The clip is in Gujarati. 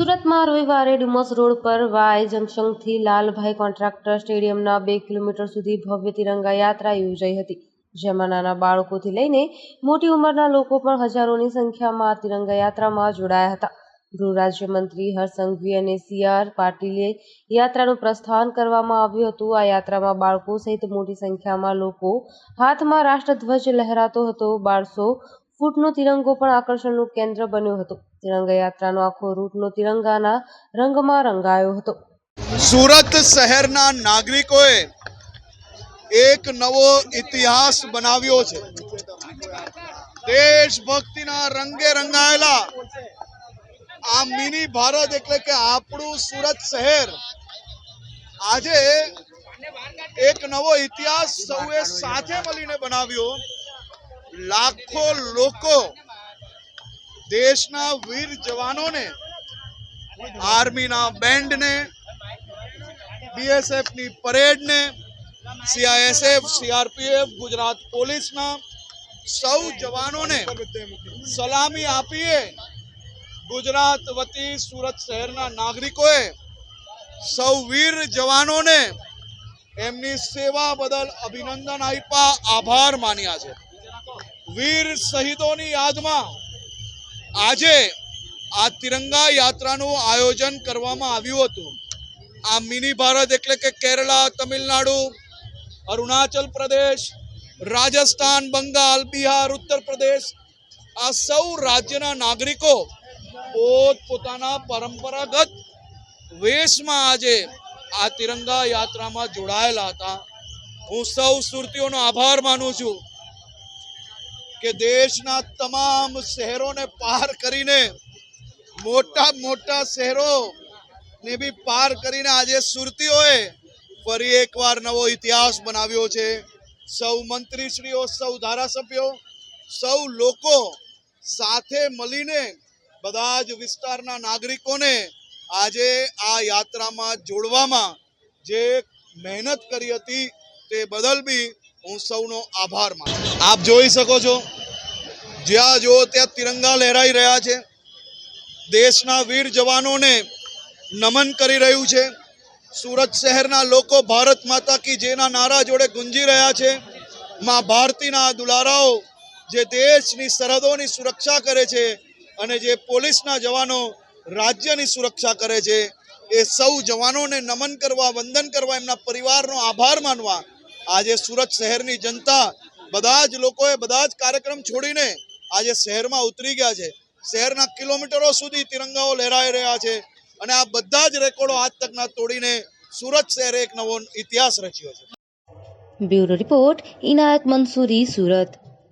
સુરતમાં રવિવારે ડુમસ રોડ પર વાય જંકશનથી લાલભાઈ કોન્ટ્રાક્ટર સ્ટેડિયમના બે કિલોમીટર સુધી ભવ્ય તિરંગા યાત્રા યોજાઈ હતી, જેમાં નાના બાળકોથી લઈને મોટી ઉંમરના લોકો પણ હજારોની સંખ્યામાં આ તિરંગા યાત્રામાં જોડાયા હતા. ગૃહ રાજ્યમંત્રી હરસંઘવી સંઘવી અને સી આર પાટીલે યાત્રાનું પ્રસ્થાન કરવામાં આવ્યું હતું. આ યાત્રામાં બાળકો સહિત મોટી સંખ્યામાં લોકો હાથમાં રાષ્ટ્રધ્વજ લહેરાતો હતો. બારસો ફૂટનો તિરંગો પણ આકર્ષણનું કેન્દ્ર બન્યો હતો. તિરંગા યાત્રાનો આખો રૂટનો તિરંગાના રંગમાં રંગાયો હતો. સુરત શહેરના નાગરિકોએ એક નવો ઇતિહાસ બનાવ્યો છે. દેશભક્તિના રંગે રંગાયેલા આ મિની ભારત એટલે કે આપણું સુરત શહેર આજે એક નવો ઇતિહાસ સૌએ સાથે મળીને બનાવ્યો. લાખો લોકો દેશના વીર જવાનોને, આર્મીના બેન્ડને બીએસએફની પરેડને, સીઆઈએસએફ, સીઆરપીએફ, ગુજરાત પોલીસના સૌ જવાનોને સલામી આપીએ. ગુજરાત વતી સુરત શહેરના નાગરિકોએ સૌ વીર જવાનોને એમની સેવા બદલ અભિનંદન આપ્યા, આભાર માન્યા છે. વીર શહીદોની યાદમાં આજે આ તિરંગા યાત્રાનું આયોજન કરવામાં આવ્યું હતું. આ મિની ભારત એટલે કે કેરળા તમિલનાડુ, અરુણાચલ પ્રદેશ, રાજસ્થાન, બંગાળ, બિહાર, ઉત્તર પ્રદેશ આ સૌ રાજ્યના નાગરિકો પોત પોતાના પરંપરાગત વેશમાં આજે આ તિરંગા યાત્રામાં જોડાયેલા હતા. હું સૌ સુરતીઓનો આભાર માનું છું. કે દેશના તમામ શહેરોને પાર કરીને, મોટા મોટા શહેરો ને બી પાર કરીને આજે સુરતીઓએ ફરી એકવાર નવો ઇતિહાસ બનાવ્યો છે. સૌ મંત્રીશ્રીઓ, સૌ ધારાસભ્યો, સૌ લોકો સાથે મળીને બધા જ વિસ્તારના નાગરિકોને આજે આ યાત્રામાં જોડવામાં જે મહેનત કરી હતી તે બદલ બી હું સૌનો આભાર માનું આપ જોઈ શકો છો જ્યાં જુઓ ત્યાં તિરંગા લહેરાઈ રહ્યા છે. દેશના વીર જવાનોને નમન કરી રહ્યું છે. સુરત શહેરના લોકો ભારત માતા કી જેના નારા જોડે ગુંજી રહ્યા છે. માં ભારતીના દુલારાઓ જે દેશની સરહદોની સુરક્ષા કરે છે અને જે પોલીસના જવાનો રાજ્યની સુરક્ષા કરે છે, એ સૌ જવાનોને નમન કરવા, વંદન કરવા, એમના પરિવારનો આભાર માનવા આજે સુરત શહેરની જનતા બધા જ લોકોએ બધા જ કાર્યક્રમ છોડીને આજે શહેરમાં ઉતરી ગયા છે. શહેરના કિલોમીટરો સુધી તિરંગાઓ લહેરાઈ રહ્યા છે અને આ બધા જ રેકોર્ડો આજ તકના તોડીને સુરત શહેરે એક નવો ઇતિહાસ રચ્યો છે. Bureau report Inayat Mansuri, Surat.